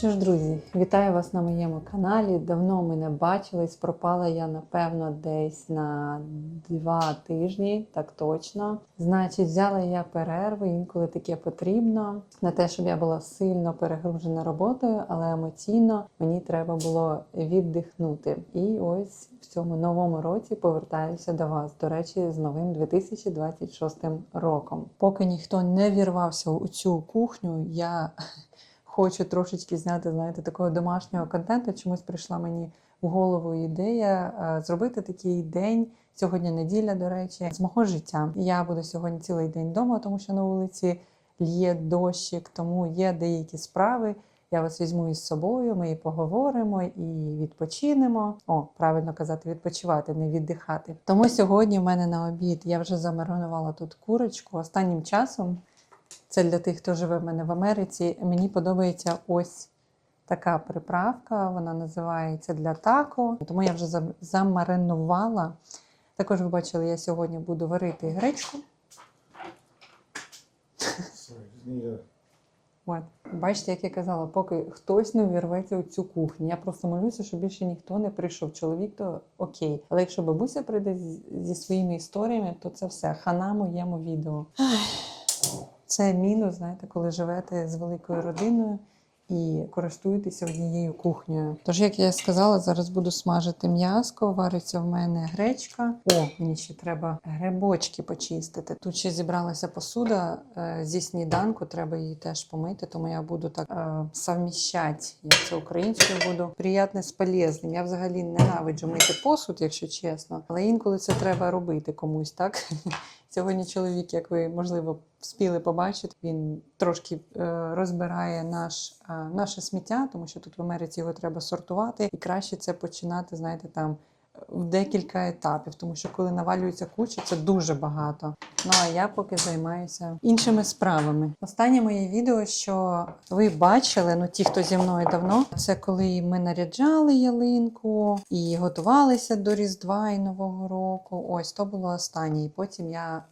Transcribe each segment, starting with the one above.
Що ж, друзі, вітаю вас на моєму каналі. Давно ми не бачились. Пропала я, напевно, десь на два тижні, так точно. Значить, взяла я перерви, інколи таке потрібно. Не те, щоб я була сильно перегружена роботою, але емоційно мені треба було віддихнути. І ось в цьому новому році повертаюся до вас. До речі, з новим 2026 роком. Поки ніхто не вірвався у цю кухню, я хочу трошечки зняти, знаєте, такого домашнього контенту. Чомусь прийшла мені в голову ідея е, зробити такий день. Сьогодні неділя, до речі, з мого життя. Я буду сьогодні цілий день вдома, тому що на вулиці лє дощик, тому є деякі справи. Я вас візьму із собою, ми і поговоримо і відпочинемо. О, правильно казати, відпочивати, не віддихати. Тому сьогодні в мене на обід я вже замаринувала тут курочку. Останнім часом це для тих, хто живе в мене в Америці. Мені подобається ось така приправка. Вона називається для тако. Тому я вже замаринувала. Також ви бачили, я сьогодні буду варити гречку. От. Бачите, як я казала, поки хтось не увірветься у цю кухню. Я просто молюся, щоб більше ніхто не прийшов. Чоловік то окей. Але якщо бабуся прийде зі своїми історіями, то це все хана моєму відео. Ах, Це мінус, знаєте, коли живете з великою родиною і користуєтеся однією кухнею. Тож, як я сказала, зараз буду смажити м'яско, вариться в мене гречка. О, мені ще треба грибочки почистити. Тут ще зібралася посуда е, зі сніданку, треба її теж помити, тому я буду так е, совміщати, як це українською буду. Приятне з полезним. Я взагалі ненавиджу мити посуд, якщо чесно, але інколи це треба робити комусь, так? Сьогодні чоловік, як ви можливо вспіли побачити, він трошки е, розбирає наш, е, наше сміття, тому що тут в Америці його треба сортувати, і краще це починати, знаєте, там в декілька етапів, тому що коли навалюється куча, це дуже багато. Ну а я поки займаюся іншими справами. Останнє моє відео, що ви бачили, ну ті, хто зі мною давно, це коли ми наряджали ялинку і готувалися до Різдва і Нового року. Ось то було останнє. І потім я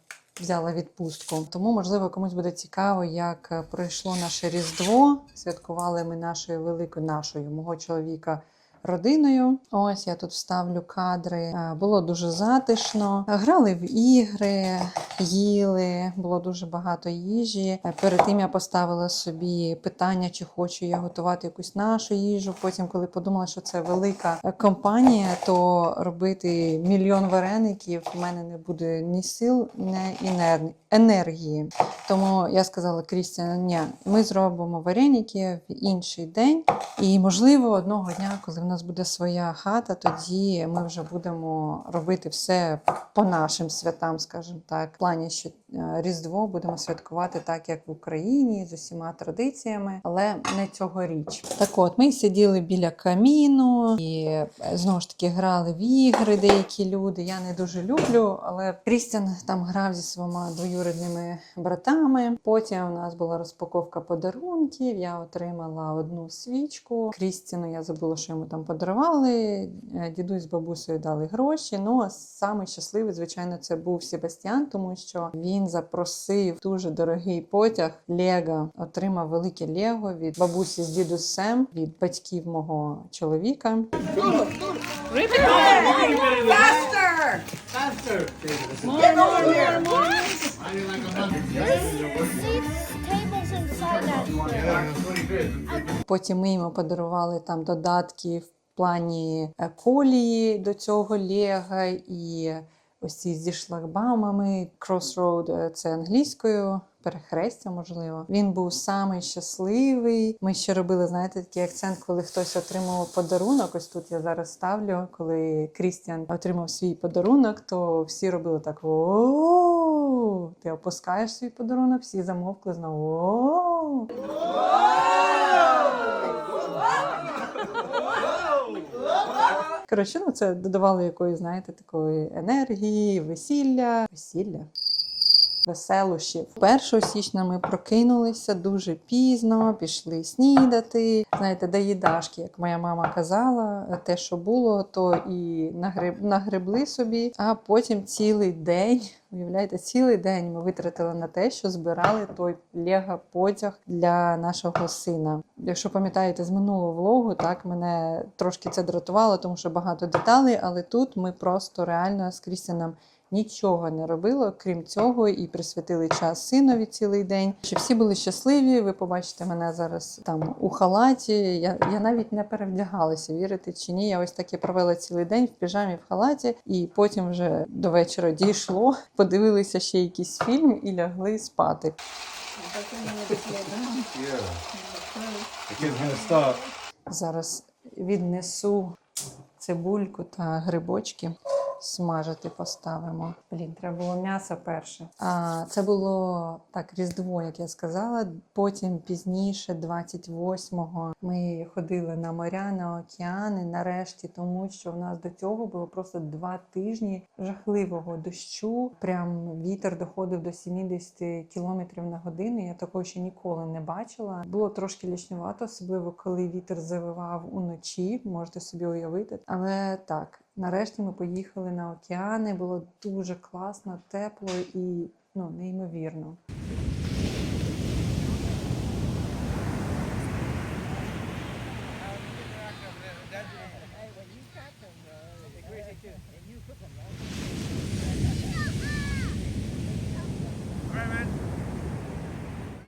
взяла відпустку. Тому, можливо, комусь буде цікаво, як пройшло наше Різдво. Святкували ми нашою великою нашою мого чоловіка. Родиною, ось я тут вставлю кадри. Е, Було дуже затишно. Грали в ігри, їли, було дуже багато їжі. Е, Перед тим я поставила собі питання, чи хочу я готувати якусь нашу їжу. Потім, коли подумала, що це велика е, компанія, то робити мільйон вареників в мене не буде ні сил, ні енер- енергії. Тому я сказала Крістіану, ні, ми зробимо вареники в інший день. І, можливо, одного дня, коли в нас буде своя хата, тоді ми вже будемо робити все по нашим святам, скажімо так. В плані, що Різдво будемо святкувати так, як в Україні, з усіма традиціями, але не цьогоріч. Так от, ми сиділи біля каміну і е, знову ж таки грали в ігри деякі люди. Я не дуже люблю, але Крістіан там грав зі своїми двоюрідними братами. Потім у нас була розпаковка подарунків. Я отримала одну свічку. Крістіну я забула, що йому там подарували. Е, Дідусь з бабусею дали гроші. Ну а самий щасливий, звичайно, це був Себастьян, тому що він запросив дуже дорогий потяг Лего. Отримав велике Лего від бабусі з дідусем, від батьків мого чоловіка. Потім ми йому подарували там додатки в плані е, колії до цього Лего і ось ці зі шлагбаумами. Crossroad е, це англійською. Перехрестя, можливо, він був самий щасливий. Ми ще робили, знаєте, такий акцент, коли хтось отримав подарунок. Ось тут я зараз ставлю. Коли Крістіан отримав свій подарунок, то всі робили так: о Ти опускаєш свій подарунок, всі замовкли знову. Коротше, ну це додавало якоїсь, знаєте, такої енергії, весілля. Весілля. Веселощів. 1 січня ми прокинулися дуже пізно, пішли снідати. Знаєте, доїдашки, як моя мама казала, те, що було, то і нагреб, нагребли собі, а потім цілий день. Уявляєте, цілий день ми витратили на те, що збирали той лего потяг для нашого сина. Якщо пам'ятаєте з минулого влогу, так мене трошки це дратувало, тому що багато деталей, але тут ми просто реально з Крістіном нічого не робили, крім цього, і присвятили час синові цілий день. Щоб всі були щасливі. Ви побачите мене зараз там у халаті. Я, я навіть не перевдягалася, вірите чи ні. Я ось таки провела цілий день в піжамі в халаті, і потім вже до вечора дійшло. Подивилися ще якийсь фільм і лягли спати. Зараз віднесу цибульку та грибочки. Смажити поставимо. Блін, треба було м'ясо перше. А це було так, Різдво, як я сказала. Потім пізніше, 28-го, ми ходили на моря, на океани. Нарешті, тому що в нас до цього було просто два тижні жахливого дощу. Прям вітер доходив до 70 км на годину. Я такого ще ніколи не бачила. Було трошки лічнувато, особливо коли вітер завивав уночі. Можете собі уявити. Але так, нарешті ми поїхали на океани. Було дуже класно, тепло і ну неймовірно.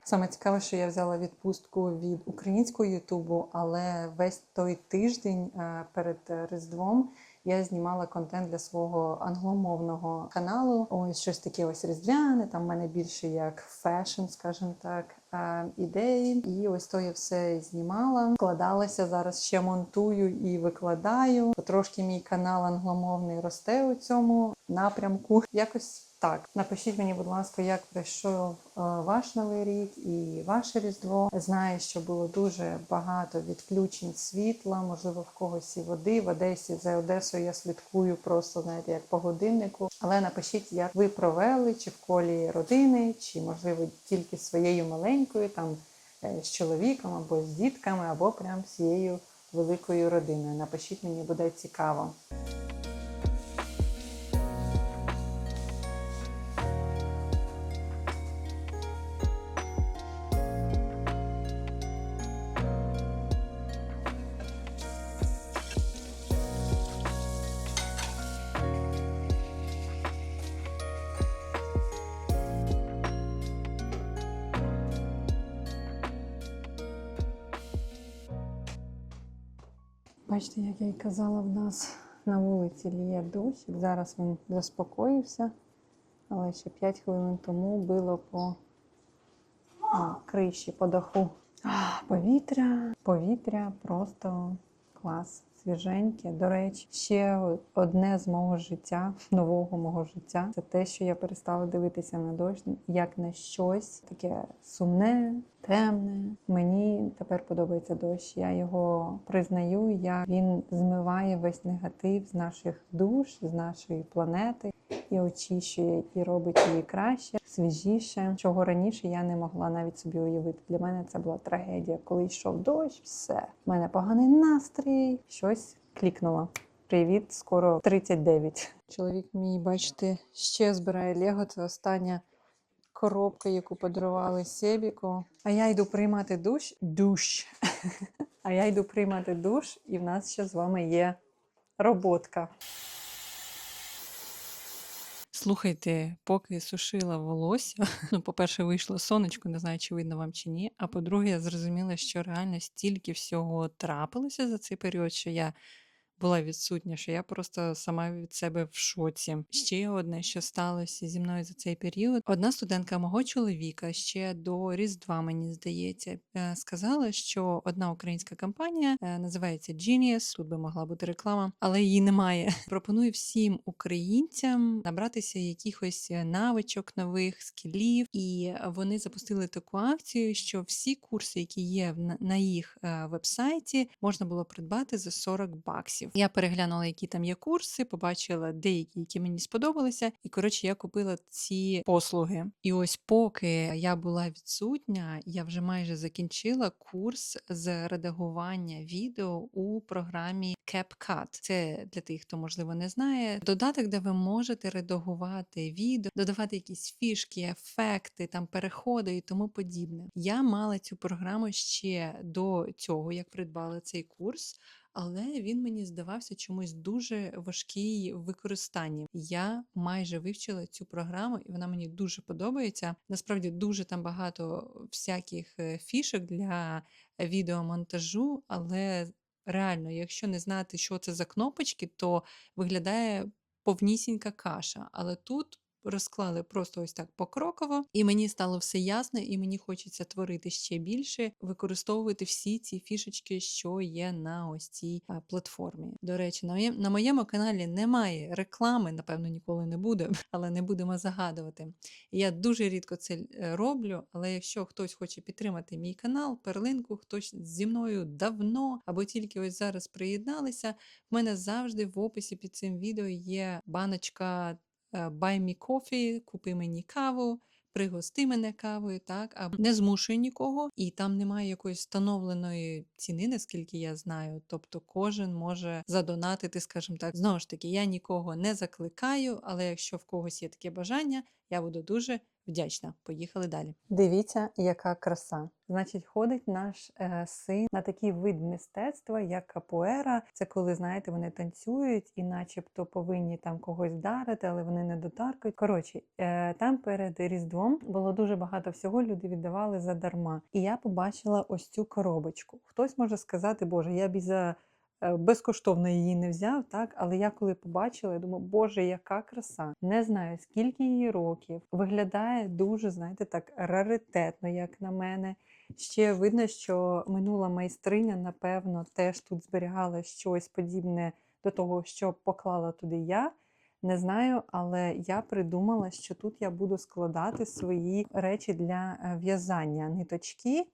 Саме цікаве, що я взяла відпустку від українського Ютубу, але весь той тиждень е, перед е, Різдвом я знімала контент для свого англомовного каналу. Ось щось таке ось різдвяне. Там в мене більше як фешн, скажімо так, е, ідеї. І ось то я все знімала, вкладалася зараз ще монтую і викладаю. Потрошки мій канал англомовний росте у цьому напрямку. Якось так. Напишіть мені, будь ласка, як пройшов е, ваш новий рік і ваше різдво. Знаю, що було дуже багато відключень світла, можливо, в когось і води. В Одесі за Одесою я слідкую просто знаєте, як по годиннику. Але напишіть, як ви провели, чи в колі родини, чи можливо тільки своєю маленькою, там е, з чоловіком або з дітками, або прям всією великою родиною. Напишіть мені, буде цікаво. Й казала, в нас на вулиці ліє дощ. Зараз він заспокоївся, але ще 5 хвилин тому било по а, криші, по даху. А, повітря, повітря просто клас. Свіженьке. До речі, ще одне з мого життя, нового мого життя, це те, що я перестала дивитися на дощ як на щось таке сумне, темне. Мені тепер подобається дощ. Я його признаю. Я він змиває весь негатив з наших душ, з нашої планети і очищує, і робить її краще, свіжіше. Чого раніше я не могла навіть собі уявити. Для мене це була трагедія. Коли йшов дощ, все в мене поганий настрій, щось клікнуло. Привіт, скоро 39. Чоловік мій, бачите, ще збирає Лего. Це остання коробка, яку подарували Себіку. А я йду приймати душ. Душ. А я йду приймати душ, і в нас ще з вами є роботка. Слухайте, поки сушила волосся, ну, по-перше, вийшло сонечко, не знаю, чи видно вам чи ні. А по-друге, я зрозуміла, що реально стільки всього трапилося за цей період, що я була відсутня, що я просто сама від себе в шоці. Ще одне, що сталося зі мною за цей період. Одна студентка мого чоловіка ще до Різдва, мені здається, е, сказала, що одна українська компанія е, називається Genius, тут би могла бути реклама, але її немає. Пропоную всім українцям набратися якихось навичок нових скілів, і вони запустили таку акцію, що всі курси, які є на їх е, вебсайті, можна було придбати за 40 баксів. Я переглянула, які там є курси, побачила деякі, які мені сподобалися. І коротше, я купила ці послуги. І ось, поки я була відсутня, я вже майже закінчила курс з редагування відео у програмі CapCut. Це для тих, хто можливо не знає. Додаток, де ви можете редагувати відео, додавати якісь фішки, ефекти, там переходи і тому подібне. Я мала цю програму ще до цього, як придбала цей курс. Але він мені здавався чомусь дуже важкий в використанні. Я майже вивчила цю програму, і вона мені дуже подобається. Насправді дуже там багато всяких е, фішок для відеомонтажу, але реально, якщо не знати, що це за кнопочки, то виглядає повнісінька каша. Але тут розклали просто ось так покроково, і мені стало все ясно, і мені хочеться творити ще більше, використовувати всі ці фішечки, що є на ось цій платформі. До речі, на моєму, на моєму каналі немає реклами, напевно, ніколи не буде, але не будемо загадувати. Я дуже рідко це е, роблю, але якщо хтось хоче підтримати мій канал, перлинку, хтось зі мною давно або тільки ось зараз приєдналися, в мене завжди в описі під цим відео є баночка Buy Me Coffee, купи мені каву. Пригости мене кавою, так, а не змушує нікого, і там немає якоїсь встановленої ціни, наскільки я знаю. Тобто кожен може задонатити, скажімо так. Знову ж таки, я нікого не закликаю, але якщо в когось є таке бажання, я буду дуже вдячна. Поїхали далі. Дивіться, яка краса. Значить, ходить наш е, син на такий вид мистецтва, як капуера. Це коли, знаєте, вони танцюють і начебто повинні там когось вдарити, але вони не дотаркають. Коротше, е, там перед Різдвом було дуже багато всього, люди віддавали задарма. І я побачила ось цю коробочку. Хтось може сказати, Боже, я б і за безкоштовно її не взяв, так але я коли побачила, я думаю, боже, яка краса! Не знаю скільки їй років. Виглядає дуже, знаєте, так раритетно, як на мене. Ще видно, що минула майстриня, напевно, теж тут зберігала щось подібне до того, що поклала туди я. Не знаю, але я придумала, що тут я буду складати свої речі для е, в'язання, ниточки.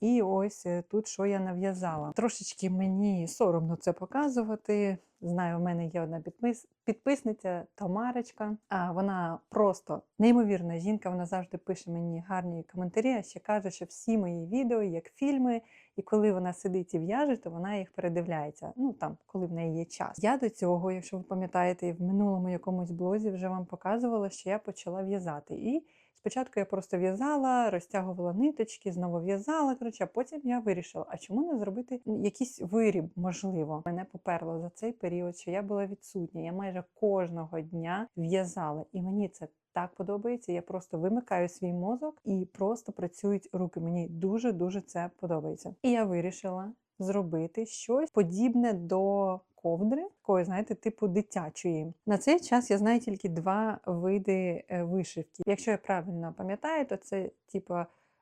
І ось е, тут що я нав'язала. Трошечки мені соромно це показувати. Знаю, в мене є одна підпис... підписниця Тамарочка. А вона просто неймовірна жінка. Вона завжди пише мені гарні коментарі. А ще каже, що всі мої відео як фільми, і коли вона сидить і в'яже, то вона їх передивляється. Ну там, коли в неї є час. Я до цього, якщо ви пам'ятаєте, в минулому якомусь блозі вже вам показувала, що я почала в'язати. І Спочатку я просто в'язала, розтягувала ниточки, знову в'язала. Коротше, потім я вирішила, а чому не зробити якийсь виріб, можливо. Мене поперло за цей період, що я була відсутня. Я майже кожного дня в'язала, і мені це так подобається. Я просто вимикаю свій мозок і просто працюють руки. Мені дуже дуже це подобається. І я вирішила зробити щось подібне до ковдри, такої, знаєте, типу дитячої. На цей час я знаю тільки два види е, вишивки. Якщо я правильно пам'ятаю, то це типу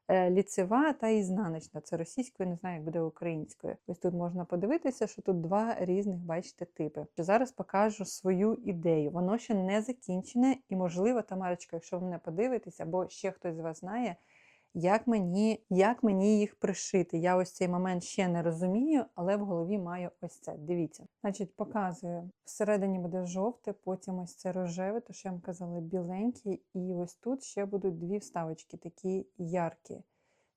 е, ліцева та ізнаночна. Це російською, не знаю, як буде українською. Ось тут можна подивитися, що тут два різних, бачите, типи. Зараз покажу свою ідею. Воно ще не закінчене, і, можливо, Тамарочка, якщо ви мене подивитесь, або ще хтось з вас знає. Як мені, як мені їх пришити? Я ось цей момент ще не розумію, але в голові маю ось це. Дивіться. Значить, показую. Всередині буде жовте, потім ось це рожеве, то що я вам казала, біленьке, і ось тут ще будуть дві вставочки, такі яркі.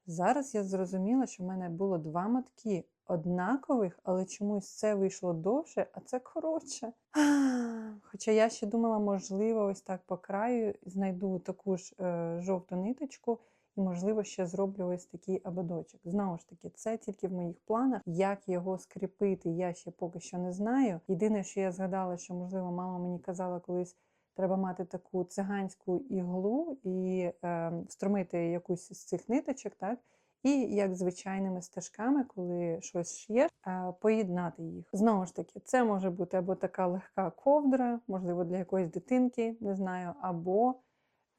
Зараз я зрозуміла, що в мене було два мотки однакових, але чомусь це вийшло довше, а це коротше. Хоча я ще думала, можливо, ось так по краю знайду таку ж е, жовту ниточку. Можливо, ще зроблю ось такий ободочок. Знову ж таки, це тільки в моїх планах. Як його скріпити, я ще поки що не знаю. Єдине, що я згадала, що, можливо, мама мені казала колись. Треба мати таку циганську іглу і е, встромити якусь з цих ниточок, так? І як звичайними стежками, коли щось шиєш, е, поєднати їх. Знову ж таки, це може бути або така легка ковдра, можливо, для якоїсь дитинки, не знаю, або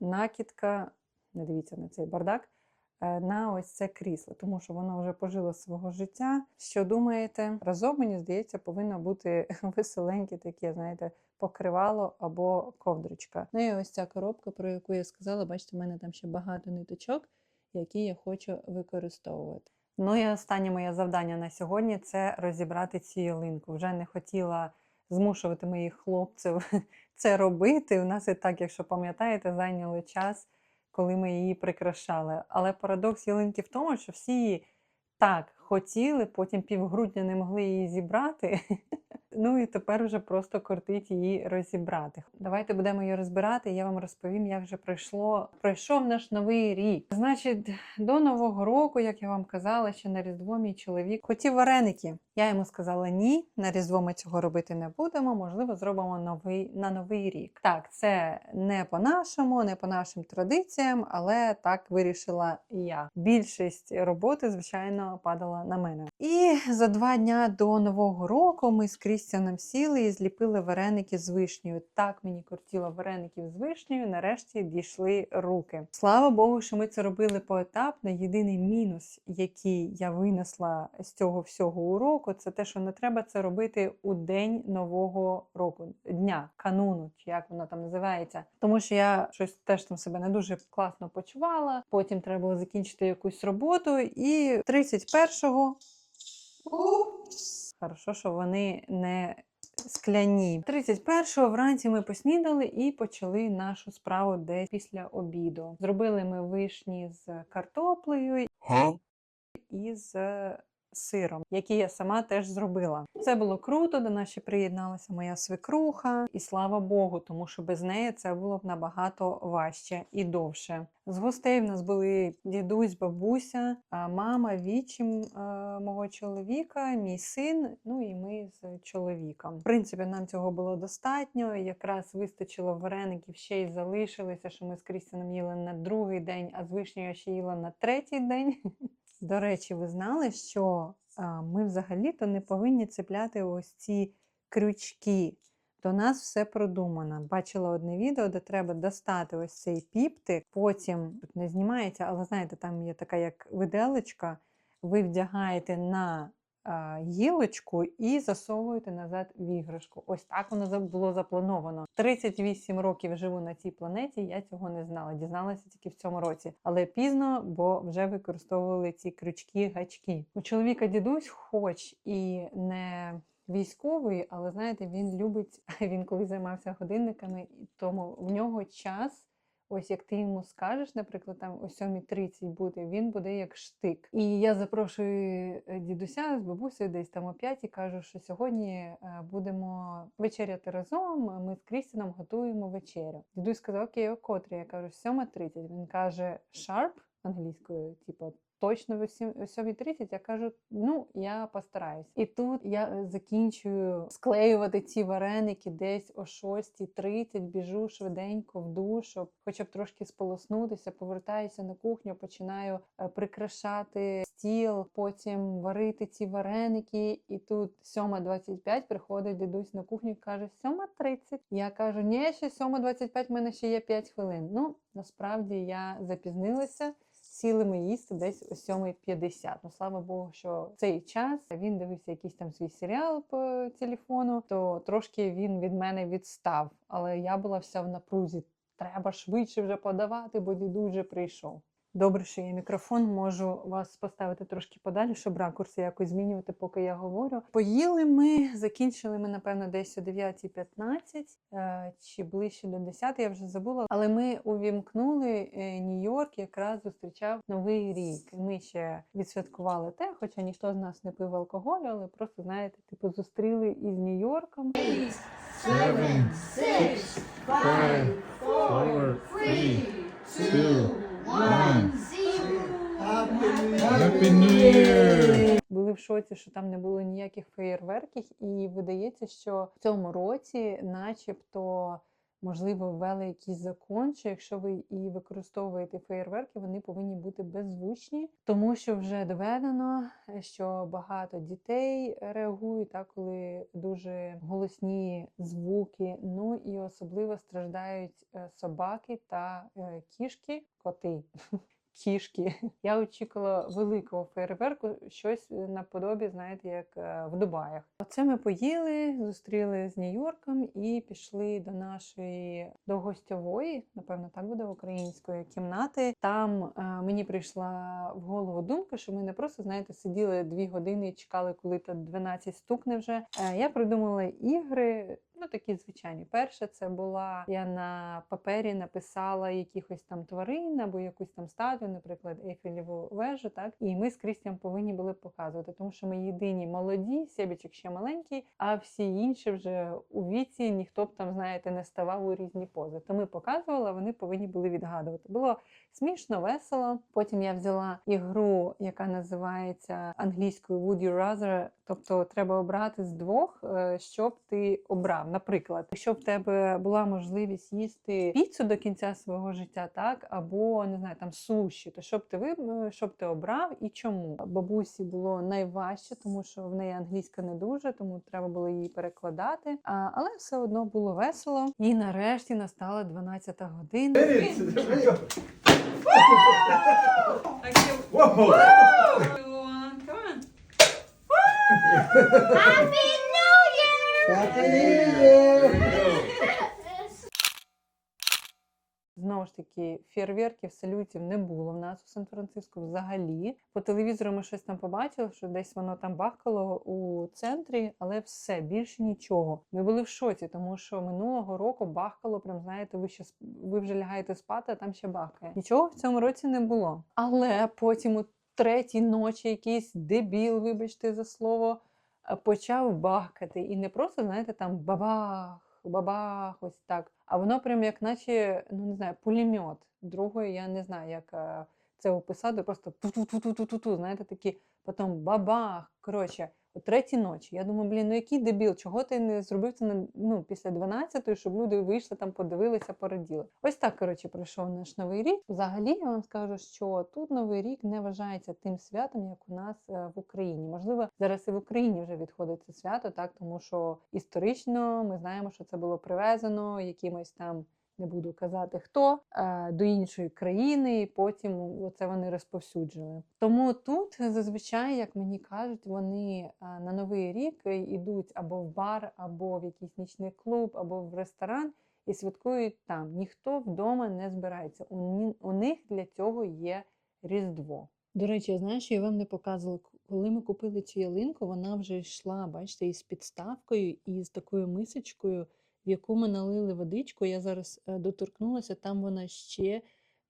накидка не дивіться на цей бардак, е, на ось це крісло, тому що воно вже пожило свого життя. Що думаєте? Разом, мені здається, повинно бути веселеньке таке, знаєте, покривало або ковдрочка. Ну і ось ця коробка, про яку я сказала, бачите, в мене там ще багато ниточок, які я хочу використовувати. Ну і останнє моє завдання на сьогодні це розібрати цю ялинку. Вже не хотіла змушувати моїх хлопців це робити. У нас і так, якщо пам'ятаєте, зайняло час, коли ми її прикрашали. Але парадокс ялинки в тому, що всі її так хотіли, потім півгрудня не могли її зібрати. Ну і тепер вже просто кортить її розібрати. Давайте будемо її розбирати. Я вам розповім, як вже пройшло. Пройшов наш новий рік. Значить, до нового року, як я вам казала, ще на Різдво мій чоловік хотів вареники. Я йому сказала ні, на Різдво ми цього робити не будемо. Можливо, зробимо новий на новий рік. Так, це не по-нашому, не по нашим традиціям, але так вирішила я. Більшість роботи, звичайно, падала на мене. І за два дня до нового року ми з Крістіаном сіли і зліпили вареники з вишнею. Так мені кортіло вареників з вишнею. Нарешті дійшли руки. Слава Богу, що ми це робили поетапно. Єдиний мінус, який я винесла з цього всього уроку, це те, що не треба це робити у день нового року, дня, кануну, чи як воно там називається. Тому що я щось теж там себе не дуже класно почувала. Потім треба було закінчити якусь роботу, і 31-го Хорошо, що вони не скляні. 31-го вранці ми поснідали і почали нашу справу десь після обіду. Зробили ми вишні з картоплею і з сиром, який я сама теж зробила. Це було круто. До нас приєдналася моя свекруха, і слава Богу, тому що без неї це було б набагато важче і довше. З гостей в нас були дідусь, бабуся, мама, вічим мого чоловіка, мій син, ну і ми з чоловіком. В принципі, нам цього було достатньо. Якраз вистачило вареників, ще й залишилося, що ми з Крістіном їли на другий день, а з вишнею я ще їла на третій день. До речі, ви знали, що ми взагалі-то не повинні цепляти ось ці крючки. До нас все продумано. Бачила одне відео, де треба достати ось цей піптик, потім не знімається, але знаєте, там є така як виделочка. Ви вдягаєте на гілочку і засовуєте назад в іграшку. Ось так воно було заплановано. 38 років живу на цій планеті. Я цього не знала. Дізналася тільки в цьому році. Але пізно, бо вже використовували ці крючки, гачки. У чоловіка дідусь, хоч і не військовий, але знаєте, він любить, він коли займався годинниками, тому в нього час. Ось як ти йому скажеш, наприклад, там о 7.30 бути, він буде як штик. І я запрошую е, дідуся з бабусею десь там о 5 і кажу, що сьогодні е, будемо вечеряти разом. Ми з Крістіном готуємо вечерю. Дідусь сказав, окей, о котрі? Я кажу, 7.30. Він каже, sharp англійською, типу. Точно в сім- о 7.30 я кажу, ну я постараюсь. І тут я е, закінчую склеювати ці вареники десь о 6.30, біжу швиденько в душ, щоб хоча б трошки сполоснутися, повертаюся на кухню, починаю е, прикрашати стіл, потім варити ці вареники. І тут 7.25 приходить дідусь на кухню і каже: 7.30. Я кажу, ні, ще 7.25, в мене ще є 5 хвилин. Ну, насправді я запізнилася. Сіли ми їсти десь о 7.50. Ну, слава Богу, що в цей час він дивився якийсь там свій серіал по телефону, то трошки він від мене відстав. Але я була вся в напрузі. Треба швидше вже подавати, бо дідусь вже прийшов. Добре, що є мікрофон, можу вас поставити трошки подалі, щоб ракурси якось змінювати, поки я говорю. Поїли ми, закінчили ми, напевно, десь о 9.15 е, чи ближче до 10, я вже забула. Але ми увімкнули е, Нью-Йорк, якраз зустрічав Новий рік. Ми ще відсвяткували те, хоча ніхто з нас не пив алкоголю, але просто, знаєте, типу, зустріли із Нью-Йорком. Seven, six, five, four, three, two. Happy New Year! Були в шоці, що там не було ніяких феєрверків, і видається, що в цьому році, начебто, можливо, ввели якийсь закон, що якщо ви і використовуєте феєрверки, вони повинні бути беззвучні, тому що вже доведено, що багато дітей реагують так, коли дуже голосні звуки. Ну і особливо страждають е, собаки та е, кішки, коти. кішки. Я очікувала великого фейерверку, щось наподобі, знаєте, як е, в Дубаях. Оце ми поїли, зустріли з Нью-Йорком і пішли до нашої до гостьової, напевно, так буде української кімнати. Там е, мені прийшла в голову думка, що ми не просто знаєте сиділи дві години і чекали, коли то 12 стукне вже. Е, я придумала ігри. Ну, такі звичайні. Перше, це була я на папері написала якихось там тварин або якусь там статую, наприклад, Ейфелеву вежу, так і ми з Крістіан повинні були показувати, тому що ми єдині молоді, Себічик ще маленький, а всі інші вже у віці ніхто б там, знаєте, не ставав у різні пози. То ми показували, вони повинні були відгадувати. Було смішно, весело. Потім я взяла ігру, яка називається англійською Would you rather, тобто треба обрати з двох, е, що б ти обрав. Наприклад, якщо в тебе була можливість їсти піцу до кінця свого життя, так або не знаю, там суші, то що б ти виб... що б ти обрав і чому? Бабусі було найважче, тому що в неї англійська не дуже, тому треба було її перекладати. А, але все одно було весело. І нарешті настала 12 година. Happy New Year! There we go. Знову ж таки, фєрверків, салютів не було в нас у Сан-Франциско взагалі. По телевізору ми щось там побачили, що десь воно там бахкало у центрі, але все більше нічого. Ми були в шоці, тому що минулого року бахкало, прям знаєте, ви ще ви вже лягаєте спати, а там ще бахкає. Нічого в цьому році не було. Але потім у третій ночі якийсь дебіл, вибачте за слово, почав бахкати. І не просто, знаєте, там бабах, бабах, ось так. А воно прям як наче, ну не знаю, пулемет. Другої я не знаю, як е, це описати. Просто ту-ту-ту-ту-ту-ту, знаєте, такі, потім бабах. Коротше, о третій ночі. Я думаю, блін, ну який дебіл, чого ти не зробив це на, ну, після 12-ї, щоб люди вийшли там, подивилися, пораділи. Ось так, коротше, пройшов наш новий рік. Взагалі, я вам скажу, що тут новий рік не вважається тим святом, як у нас е, в Україні. Можливо, зараз і в Україні вже відходить це свято, так тому що історично ми знаємо, що це було привезено якимось там. Не буду казати хто е, до іншої країни, і потім оце вони розповсюджили. Тому тут зазвичай, як мені кажуть, вони е, на новий рік йдуть або в бар, або в якийсь нічний клуб, або в ресторан і святкують там. Ніхто вдома не збирається. У, них для цього є Різдво. До речі, я знаю, що я вам не показувала, коли ми купили цю ялинку, вона вже йшла, бачите, із підставкою і з такою мисочкою, в яку ми налили водичку. Я зараз е, доторкнулася, там вона ще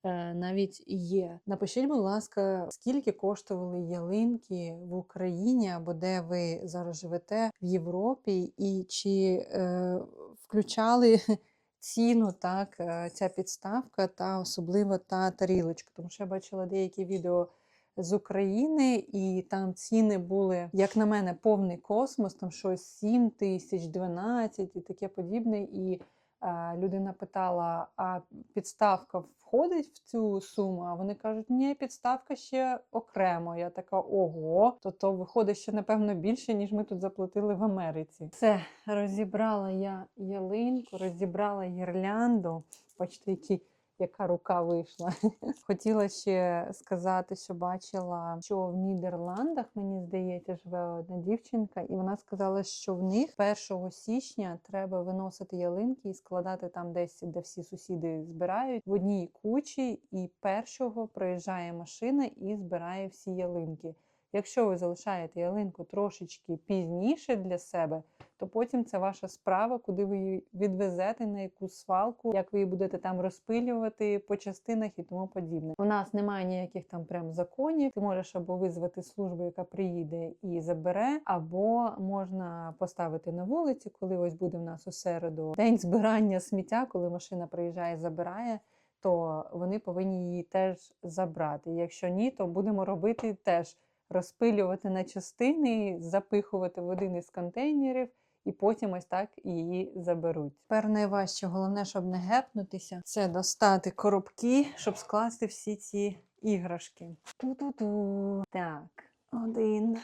е, навіть є. Напишіть, будь ласка, скільки коштували ялинки в Україні або де ви зараз живете в Європі, і чи е, включали ціну так, е, ця підставка та особливо та тарілочка. Тому що я бачила деякі відео з України, і там ціни були, як на мене, повний космос, там щось 7 тисяч, 12 і таке подібне. І е, людина питала: а підставка входить в цю суму? А вони кажуть, ні, підставка ще окремо. Я така, ого, то то виходить ще, напевно, більше, ніж ми тут заплатили в Америці. Все, розібрала я ялинку, розібрала гірлянду. Бачите, які яка рука вийшла. Хотіла ще сказати, що бачила, що в Нідерландах, мені здається, живе одна дівчинка, і вона сказала, що в них 1 січня треба виносити ялинки і складати там десь, де всі сусіди збирають в одній кучі, і першого проїжджає машина і збирає всі ялинки. Якщо ви залишаєте ялинку трошечки пізніше для себе, то потім це ваша справа, куди ви її відвезете, на яку свалку, як ви її будете там розпилювати по частинах і тому подібне. У нас немає ніяких там прям законів. Ти можеш або визвати службу, яка приїде і забере, або можна поставити на вулиці, коли ось буде в нас у середу день збирання сміття, коли машина приїжджає і забирає. То вони повинні її теж забрати. Якщо ні, то будемо робити теж розпилювати на частини, запихувати в один із контейнерів, і потім ось так її заберуть. Тепер найважче, головне, щоб не гепнутися, це достати коробки, щоб скласти всі ці іграшки. Ту-ту-ту. Так, один,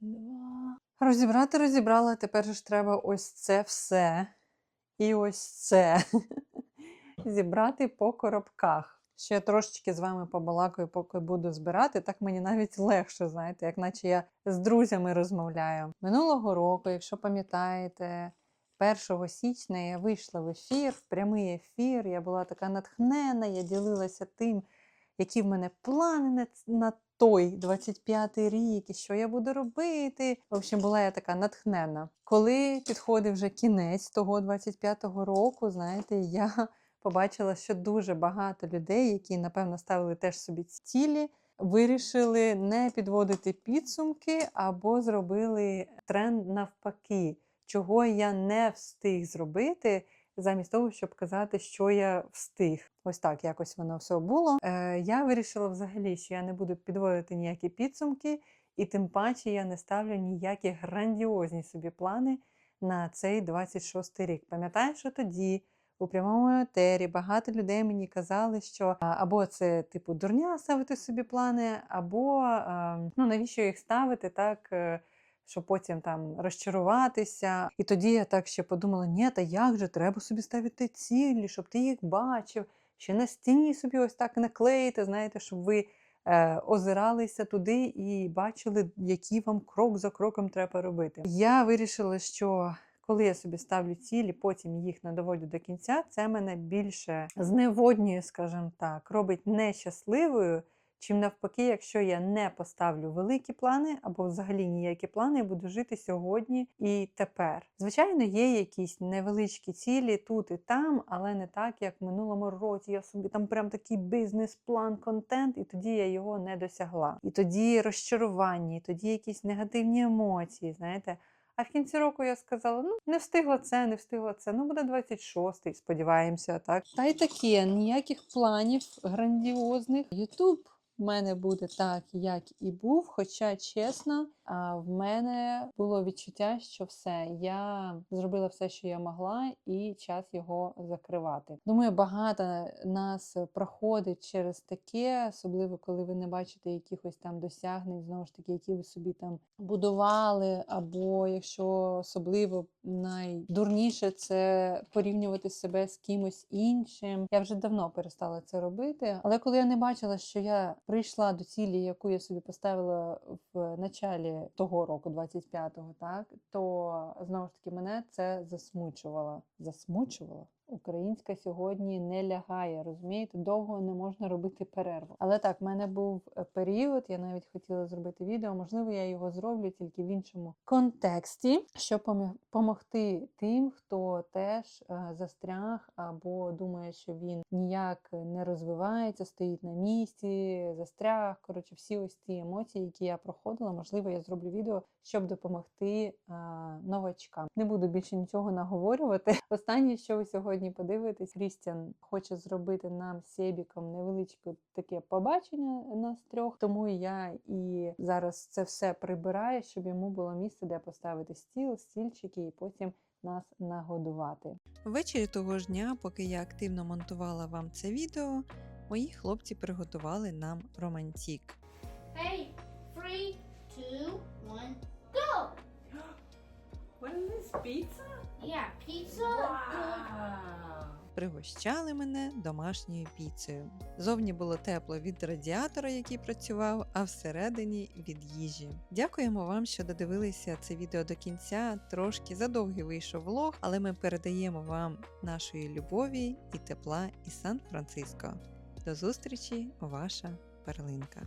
два. Розібрати розібрала. Тепер ж треба ось це все. І ось це. Зібрати по коробках. Ще трошечки з вами побалакаю, поки буду збирати. Так мені навіть легше, знаєте, як наче я з друзями розмовляю. Минулого року, якщо пам'ятаєте, 1 січня я вийшла в ефір, в прямий ефір. Я була така натхнена, я ділилася тим, які в мене плани на, той 25-й рік, і що я буду робити. В общем, була я така натхнена. Коли підходив вже кінець того 25-го року, знаєте, я побачила, що дуже багато людей, які, напевно, ставили теж собі цілі, вирішили не підводити підсумки або зробили тренд навпаки, чого я не встиг зробити. Замість того, щоб казати, що я встиг. Ось так якось воно все було. Е, я вирішила взагалі, що я не буду підводити ніякі підсумки, і тим паче я не ставлю ніякі грандіозні собі плани на цей 26 рік. Пам'ятаю, що тоді у прямому етері багато людей мені казали, що або це типу дурня ставити собі плани, або ну навіщо їх ставити так. е, щоб потім там розчаруватися. І тоді я так ще подумала: ні, та як же, треба собі ставити цілі, щоб ти їх бачив, ще на стіні собі ось так наклеїти, знаєте, щоб ви е, озиралися туди і бачили, які вам крок за кроком треба робити. Я вирішила, що коли я собі ставлю цілі, потім їх не доводю до кінця, це мене більше зневоднює, скажімо так, робить нещасливою. Чим навпаки, якщо я не поставлю великі плани або взагалі ніякі плани, я буду жити сьогодні і тепер. Звичайно, є якісь невеличкі цілі тут і там, але не так, як в минулому році. Я собі там прям такий бізнес-план, контент, і тоді я його не досягла. І тоді розчарування, і тоді якісь негативні емоції, знаєте. А в кінці року я сказала: ну не встигла це, не встигла це. Ну буде 26-й, сподіваємося, так. Та й таке, ніяких планів грандіозних. Ютуб в мене буде так, як і був. Хоча, чесно, в мене було відчуття, що все, я зробила все, що я могла, і час його закривати. Думаю, багато нас проходить через таке, особливо коли ви не бачите якихось там досягнень, знову ж таки, які ви собі там будували, або якщо особливо найдурніше це порівнювати себе з кимось іншим. Я вже давно перестала це робити. Але коли я не бачила, що я прийшла до цілі, яку я собі поставила в началі того року, 25-го, так то знову ж таки мене це засмучувало. Засмучувало. Українська сьогодні не лягає, розумієте, довго не можна робити перерву. Але так, в мене був е, період, я навіть хотіла зробити відео. Можливо, я його зроблю тільки в іншому контексті, щоб допомогти тим, хто теж е, застряг або думає, що він ніяк не розвивається, стоїть на місці, застряг. Коротше, всі ось ці емоції, які я проходила, можливо, я зроблю відео, щоб допомогти е, новачкам. Не буду більше нічого наговорювати. Останнє, що ви сьогодні подивитесь, Крістіан хоче зробити нам з Себіком невеличке таке побачення нас трьох. Тому я і зараз це все прибираю, щоб йому було місце, де поставити стіл, стільчики, і потім нас нагодувати. Ввечері того ж дня, поки я активно монтувала вам це відео, мої хлопці приготували нам романтік. Hey, three, two, one, go! What is this, pizza? Yeah, pizza. Пригощали мене домашньою піцею. Зовні було тепло від радіатора, який працював, а всередині від їжі. Дякуємо вам, що додивилися це відео до кінця. Трошки задовгий вийшов влог, але ми передаємо вам нашої любові і тепла із Сан-Франциско. До зустрічі, ваша перлинка.